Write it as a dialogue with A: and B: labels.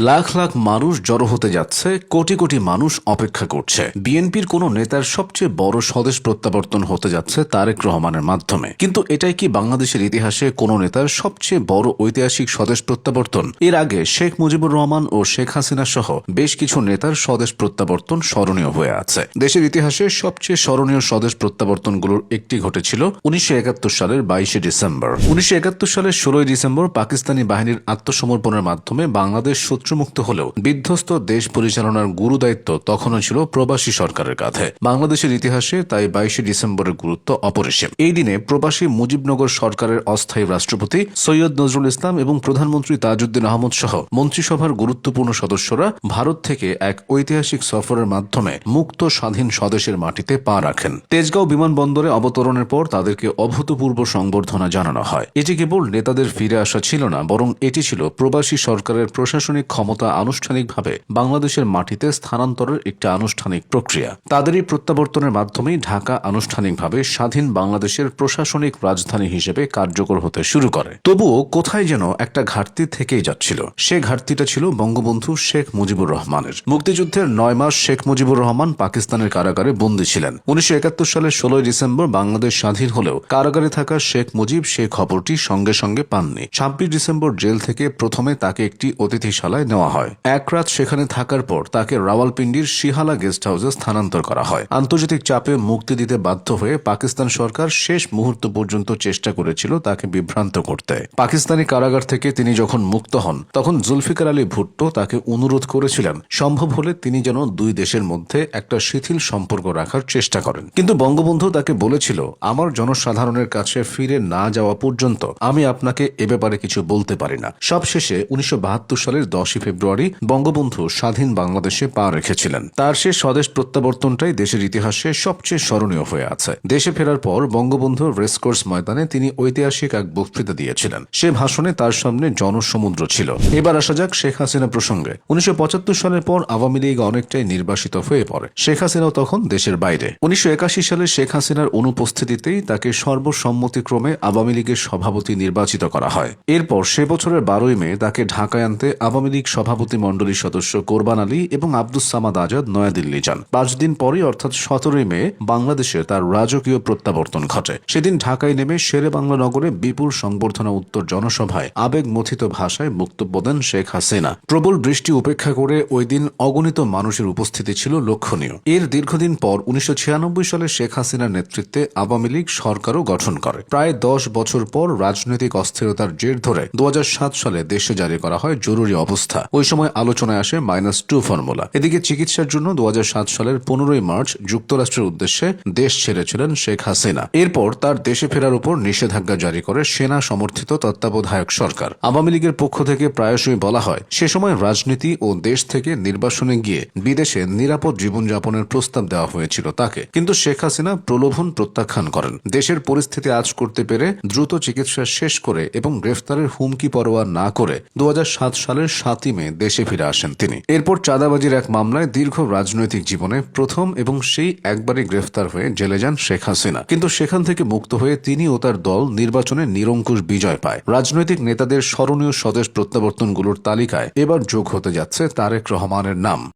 A: লাখ লাখ মানুষ জড়ো হতে যাচ্ছে, কোটি কোটি মানুষ অপেক্ষা করছে। বিএনপির কোন নেতার সবচেয়ে বড় স্বদেশ প্রত্যাবর্তন হতে যাচ্ছে তারেক রহমানের মাধ্যমে। কিন্তু এটাই কি বাংলাদেশের ইতিহাসে কোন নেতার সবচেয়ে বড় ঐতিহাসিক স্বদেশ প্রত্যাবর্তন? এর আগে শেখ মুজিবুর রহমান ও শেখ হাসিনা সহ বেশ কিছু নেতার স্বদেশ প্রত্যাবর্তন স্মরণীয় হয়ে আছে। দেশের ইতিহাসে সবচেয়ে স্মরণীয় স্বদেশ প্রত্যাবর্তনগুলোর একটি ঘটেছিল উনিশশো একাত্তর সালের বাইশে ডিসেম্বর। উনিশশো একাত্তর সালের ষোলোই ডিসেম্বর পাকিস্তানি বাহিনীর আত্মসমর্পণের মাধ্যমে বাংলাদেশ শত্রুমুক্ত হলেও বিধ্বস্ত দেশ পরিচালনার গুরু দায়িত্ব তখনও ছিল প্রবাসী সরকারের কাঁধে। বাংলাদেশের ইতিহাসে তাই বাইশে ডিসেম্বরের গুরুত্ব অপরিসীম। এই দিনে প্রবাসী মুজিবনগর সরকারের অস্থায়ী রাষ্ট্রপতি সৈয়দ নজরুল ইসলাম এবং প্রধানমন্ত্রী তাজউদ্দিন আহমদ সহ মন্ত্রিসভার গুরুত্বপূর্ণ সদস্যরা ভারত থেকে এক ঐতিহাসিক সফরের মাধ্যমে মুক্ত স্বাধীন স্বদেশের মাটিতে পা রাখেন। তেজগাঁও বিমানবন্দরে অবতরণের পর তাদেরকে অভূতপূর্ব সংবর্ধনা জানানো হয়। এটি কেবল নেতাদের ফিরে আসা ছিল না, বরং এটি ছিল প্রবাসী সরকারের প্রশাসনিক ক্ষমতা আনুষ্ঠানিকভাবে বাংলাদেশের মাটিতে স্থানান্তরের একটি আনুষ্ঠানিক প্রক্রিয়া। তাদেরই প্রত্যাবর্তনের মাধ্যমেই ঢাকা আনুষ্ঠানিকভাবে স্বাধীন বাংলাদেশের প্রশাসনিক রাজধানী হিসেবে কার্যকর হতে শুরু করে। তবুও কোথায় যেন একটা ঘাটতি থেকেই যাচ্ছিল। সে ঘাটতিটা ছিল বঙ্গবন্ধু শেখ মুজিবুর রহমানের। মুক্তিযুদ্ধের নয় মাস শেখ মুজিবুর রহমান পাকিস্তানের কারাগারে বন্দী ছিলেন। উনিশশো একাত্তর সালের ষোলোই ডিসেম্বর বাংলাদেশ স্বাধীন হলেও কারাগারে থাকা শেখ মুজিব সে খবরটি সঙ্গে সঙ্গে পাননি। ছাব্বিশ ডিসেম্বর জেল থেকে প্রথমে তাকে একটি অতিথিশালায় নেওয়া হয়। এক রাত সেখানে থাকার পর তাকে রাওয়ালপিন্ডির শিহালা গেস্ট হাউসে স্থানান্তর করা হয়। আন্তর্জাতিক চাপে মুক্তি দিতে বাধ্য হয়ে পাকিস্তান সরকার শেষ মুহূর্ত পর্যন্ত চেষ্টা করেছিল তাকে বিভ্রান্ত করতে। পাকিস্তানি কারাগার থেকে তিনি যখন মুক্ত হন, তখন জুলফিকার আলী ভুট্টো তাকে অনুরোধ করেছিলেন, সম্ভব হলে তিনি যেন দুই দেশের মধ্যে একটা শিথিল সম্পর্ক রাখার চেষ্টা করেন। কিন্তু বঙ্গবন্ধু তাকে বলেছিল, আমার জনসাধারণের কাছে ফিরে না যাওয়া পর্যন্ত আমি আপনাকে এ ব্যাপারে কিছু বলতে পারি না। সবশেষে উনিশশো বাহাত্তর সালের দশই ফেব্রুয়ারি বঙ্গবন্ধু স্বাধীন বাংলাদেশে পা রেখেছিলেন। তার সে স্বদেশ প্রত্যাবর্তনটাই দেশের ইতিহাসে সবচেয়ে স্মরণীয় হয়ে আছে। দেশে ফেরার পর বঙ্গবন্ধুর রেসকোর্স ময়দানে তিনি ঐতিহাসিক এক বক্তৃতা দিয়েছিলেন। সে ভাষণে তার সামনে জনসমুদ্র ছিল। এবার আসা যাক শেখ হাসিনা প্রসঙ্গে। উনিশশো পঁচাত্তর সালের পর আওয়ামী লীগ অনেকটাই নির্বাসিত হয়ে পড়ে। শেখ হাসিনাও তখন দেশের বাইরে। উনিশশো একাশি সালে শেখ হাসিনার অনুপস্থিতিতেই তাকে সর্বসম্মতিক্রমে আওয়ামী লীগের সভাপতি নির্বাচিত করা হয়। এরপর সে বছরের বারোই মে তাকে ঢাকায় আনতে আওয়ামী লীগ সভাপতি মণ্ডলীর সদস্য কোরবান আলী এবং আব্দুস সামাদ আজাদ নয়াদিল্লি যান। পাঁচ দিন পরই, অর্থাৎ সতেরোই মে, বাংলাদেশে তার রাজকীয় প্রত্যাবর্তন ঘটে। সেদিন ঢাকায় নেমে শেরে বাংলা নগরে বিপুল সংবর্ধনা উত্তর জনসভায় আবেগ মথিত ভাষায় বক্তব্য দেন শেখ হাসিনা। প্রবল বৃষ্টি উপেক্ষা করে ওই দিন অগণিত মানুষের উপস্থিতি ছিল লক্ষণীয়। এর দীর্ঘদিন পর উনিশশো ছিয়ানব্বই সালে শেখ হাসিনার নেতৃত্বে আওয়ামী লীগ সরকারও গঠন করে। প্রায় দশ বছর পর রাজনৈতিক অস্থিরতার জের ধরে দু হাজার সাত সালে দেশে জারি করা হয় জরুরি অবস্থা। ওই সময় আলোচনায় আসে মাইনাস টু ফর্মুলা। এদিকে চিকিৎসার জন্য দু হাজার সাত সালের পনেরোই মার্চ যুক্তরাষ্ট্রের উদ্দেশ্যে দেশ ছেড়েছিলেন শেখ হাসিনা। এরপর তার দেশে ফেরার উপর নিষেধাজ্ঞা জারি করে সেনা সমর্থিত তত্ত্বাবধায়ক সরকার। আওয়ামী লীগের পক্ষ থেকে প্রায়শই বলা হয়, সে সময় রাজনীতি ও দেশ থেকে নির্বাসনে গিয়ে বিদেশে নিরাপদ জীবনযাপনের প্রস্তাব দেওয়া হয়েছিল তাকে। কিন্তু শেখ হাসিনা প্রলোভন প্রত্যাখ্যান করেন। দেশের পরিস্থিতি আজ করতে পেরে দ্রুত চিকিৎসা শেষ করে এবং গ্রেফতারের হুমকি পরোয়া না করে দু হাজার সাত সালের সাতই মে দেশে ফিরে আসেন তিনি। এরপর চাঁদাবাজির এক মামলায় দীর্ঘ রাজনৈতিক জীবনে প্রথম এবং সেই একবারই গ্রেফতার হয়ে জেলে যান শেখ হাসিনা। কিন্তু সেখান থেকে মুক্ত হয়ে তিনি ও তার দল নির্বাচনে নিরঙ্কুশ বিজয় পায়। রাজনৈতিক নেতাদের স্মরণীয় স্বদেশ প্রত্যাবর্তনগুলোর তালিকায় এবার যোগ হতে যাচ্ছে তারেক রহমানের নাম।